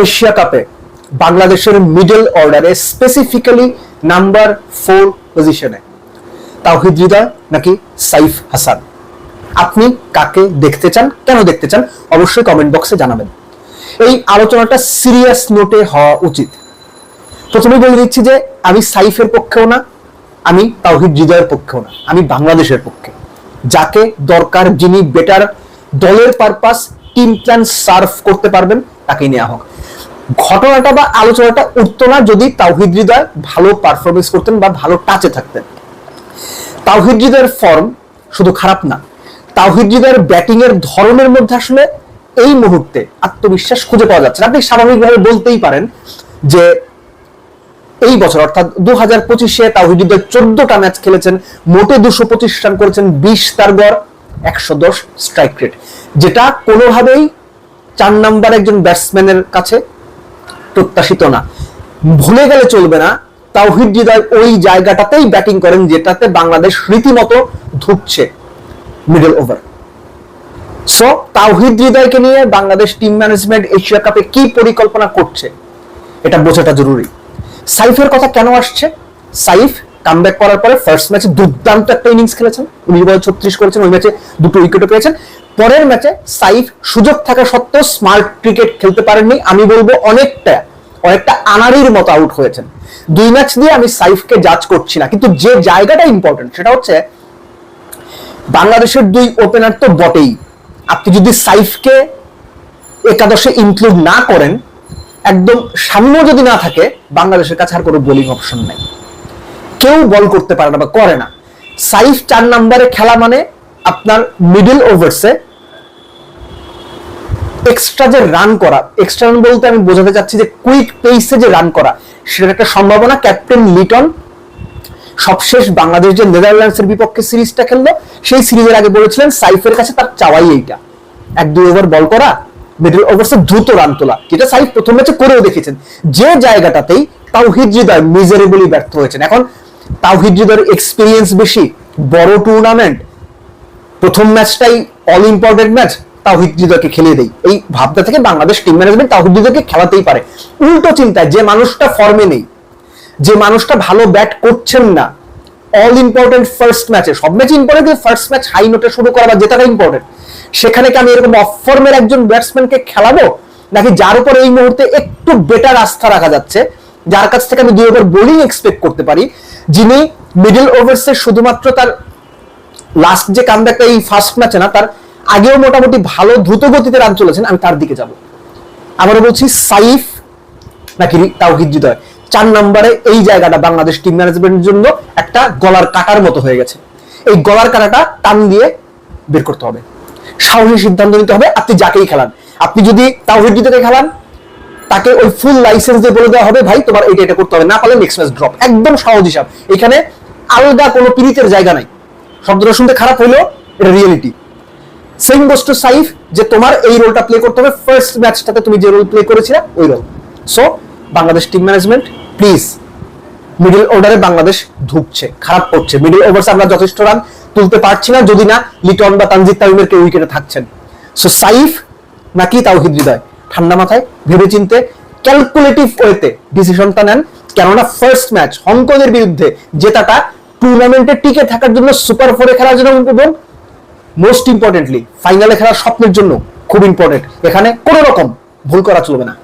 Asia কাপে বাংলাদেশের middle অর্ডারে স্পেসিফিক্যালি নাম্বার ফোর পজিশনে তাওহিদ হৃদয় নাকি সাইফ হাসান? আপনি কাকে দেখতে চান, কেন দেখতে চান, অবশ্যই কমেন্ট বক্সে জানাবেন। এই আলোচনাটা সিরিয়াস নোটে হওয়া উচিত। প্রথমে বলে দিচ্ছি যে, আমি সাইফের পক্ষেও না, আমি তাওহিদ হৃদয়ের পক্ষেও না, আমি বাংলাদেশের পক্ষে। যাকে দরকার যিনি বেটার দলের পারপাস টিম প্ল্যান সার্ভ করতে পারবেন, তাকেই নেওয়া হোক। ঘটনাটা বা আলোচনাটা উঠতো না যদি তাওহিদ হৃদয় ভালো পারফরমেন্স করতেন বা ভালো টাচে থাকতেন। তাওহিদ হৃদয়ের ফর্ম শুধু খারাপ না, তাওহিদ হৃদয়ের ব্যাটিং এর ধরনের মধ্যে আসলে এই মুহূর্তে আত্মবিশ্বাস খুঁজে পাওয়া যাচ্ছে আপনি স্বাভাবিকভাবে বলতেই পারেন যে এই বছর, অর্থাৎ দু হাজার পঁচিশে তাওহিদ হৃদয় চোদ্দটা ম্যাচ খেলেছেন, মোটে দুশো পঁচিশ রান করেছেন, বিশ তার গড়, একশো দশ স্ট্রাইক রেট যেটা কোনোভাবেই চার নাম্বার একজন ব্যাটসম্যানের কাছে প্রত্যাশিত না। ভুলে গেলে চলবে না। তাওহিদ হৃদয় ওই জায়গাটাতেই ব্যাটিং করেন যেটাতে বাংলাদেশ রীতিমতো ধুকছে মিডল ওভার সো তাওহিদ হৃদয়কে নিয়ে বাংলাদেশ টিম ম্যানেজমেন্ট এশিয়া কাপে কি পরিকল্পনা করছে, এটা বোঝাটা জরুরি। সাইফের কথা কেন আসছে? সাইফ কামব্যাক করার পরে ফার্স্ট ম্যাচে দুর্দান্ত একটা ইনিংস খেলেছেন। উনিশ বল ছত্রিশ করেছেন, ওই ম্যাচে দুটো উইকেটও পেয়েছেন। পরের ম্যাচে সাইফ সুযোগ থাকা সত্ত্বেও স্মার্ট ক্রিকেট খেলতে পারেননি। আমি বলব অনেকটা। অনেকটা আনারির মতো আউট হয়েছেন। দুই ম্যাচ দিয়ে আমি সাইফকে জাজ করছি না, কিন্তু যে জায়গাটা ইম্পর্টেন্ট সেটা হচ্ছে বাংলাদেশের দুই ওপেনার তো বটেই। আপনি যদি সাইফকে একাদশে ইনক্লুড না করেন, একদম সামনে যদি না থাকে, বাংলাদেশের কাছে আর কোনো বোলিং অপশন নাই। কেউ বল করতে পারে না বা করে না। সাইফ চার নাম্বারে খেলা মানে আপনার মিডল ওভার্সে এক্সট্রা যে রান করা এক্সট্রা রান বলতে আমি বোঝাতে চাচ্ছি যে কুইক পেসে যে রান করা, সেটার একটা সম্ভাবনা ক্যাপ্টেন লিটন সবশেষ বাংলাদেশ যে নেদারল্যান্ডসের বিপক্ষে সিরিজটা খেললো, সেই সিরিজের আগে বলেছিলেন সাইফের কাছে তার চাওয়াই এইটা। এক, দুই ওভার বল করা মিডল ওভার্সে দ্রুত রান তোলা, যেটা সাইফ প্রথম ম্যাচে করেও দেখেছেন। যে জায়গাটাতেই তাওহিদ হৃদয় মিজারেবলি ব্যর্থ হয়েছেন। এখন তাওহিদ হৃদয়ের এক্সপিরিয়েন্স বেশি, বড় টুর্নামেন্ট প্রথম ম্যাচটাই অল ইম্পর্টেন্ট ম্যাচ তাওহিদ হৃদয়কে খেলিয়ে দেই। এই ভাবনা থেকে বাংলাদেশ টিম ম্যানেজমেন্ট হৃদয়কে খেলাতেই পারে। উল্টো চিন্তায় যে মানুষটা ফর্মে নেই, যে মানুষটা ভালো ব্যাট করছেন না অল ইম্পর্টেন্ট ফার্স্ট ম্যাচে সব ম্যাচে ইম্পর্টেন্ট ফার্স্ট ম্যাচ হাই নোটে শুরু করা বা জেতাটা ইম্পর্টেন্ট সেখানে কি আমি এরকম অফ ফর্মের একজন ব্যাটসম্যানকে খেলাবো? নাকি যার উপর এই মুহূর্তে একটু বেটার আস্থা রাখা যাচ্ছে, যার কাছ থেকে আমি দুই ওভার বোলিং এক্সপেক্ট করতে পারি, যিনি মিডল ওভার্সে শুধুমাত্র তার লাস্ট যে কামব্যাকটা এই ফার্স্ট ম্যাচে না, তার আগেও মোটামুটি ভালো দ্রুত গতিতে রান চলেছেন, আমি তার দিকে যাব। আবারও বলছি, সাইফ নাকি তাওহিদ হৃদয়, চার নম্বরে এই জায়গাটা বাংলাদেশ টিম ম্যানেজমেন্টের জন্য একটা গলার কাটার মতো হয়ে গেছে। এই গলার কাটাটা টান দিয়ে বের করতে হবে। সাহসী সিদ্ধান্ত নিতে হবে, আপনি যাকেই খেলান। আপনি যদি তাওহিদ হৃদয়কে খেলান, তাকে ওই ফুল লাইসেন্স দিয়ে বলে দেওয়া হবে, ভাই, তোমার এটা এটা করতে হবে, না পারলে নেক্সট ম্যাচ ড্রপ একদম সহজ হিসাব। এখানে আলাদা কোনো পিরিতের জায়গা নাই। শব্দটা শুনতে খারাপ হইলেও এটা reality same goes to Saif যে তোমার এই রোলটা প্লে করতে হবে। ফার্স্ট ম্যাচটাতে তুমি যে রোল প্লে করেছিলে, ওই role so Bangladesh team management please middle অর্ডারে বাংলাদেশ ধুকছে খারাপ করছে। মিডল ওভার্সে আমরা যথেষ্ট রান তুলতে পারছি না, যদি না লিটন বা তানজিদ তামিমের কেউ উইকেটে থাকছেন। সো সাইফ নাকি তাওহিদ হৃদয়? ঠান্ডা মাথায় ভেবে চিনতে ক্যালকুলেটিভ ওয়েতে ডিসিশনটা নেন। কেননা ফার্স্ট ম্যাচ হংকংয়ের বিরুদ্ধে জেতাটা টুর্নামেন্টে টিকে থাকার জন্য সুপার ফোরে খেলার জন্য এবং মোস্ট ইম্পর্টেন্টলি ফাইনালে খেলার স্বপ্নের জন্য খুব ইম্পর্টেন্ট এখানে কোনো রকম ভুল করা চলবে না।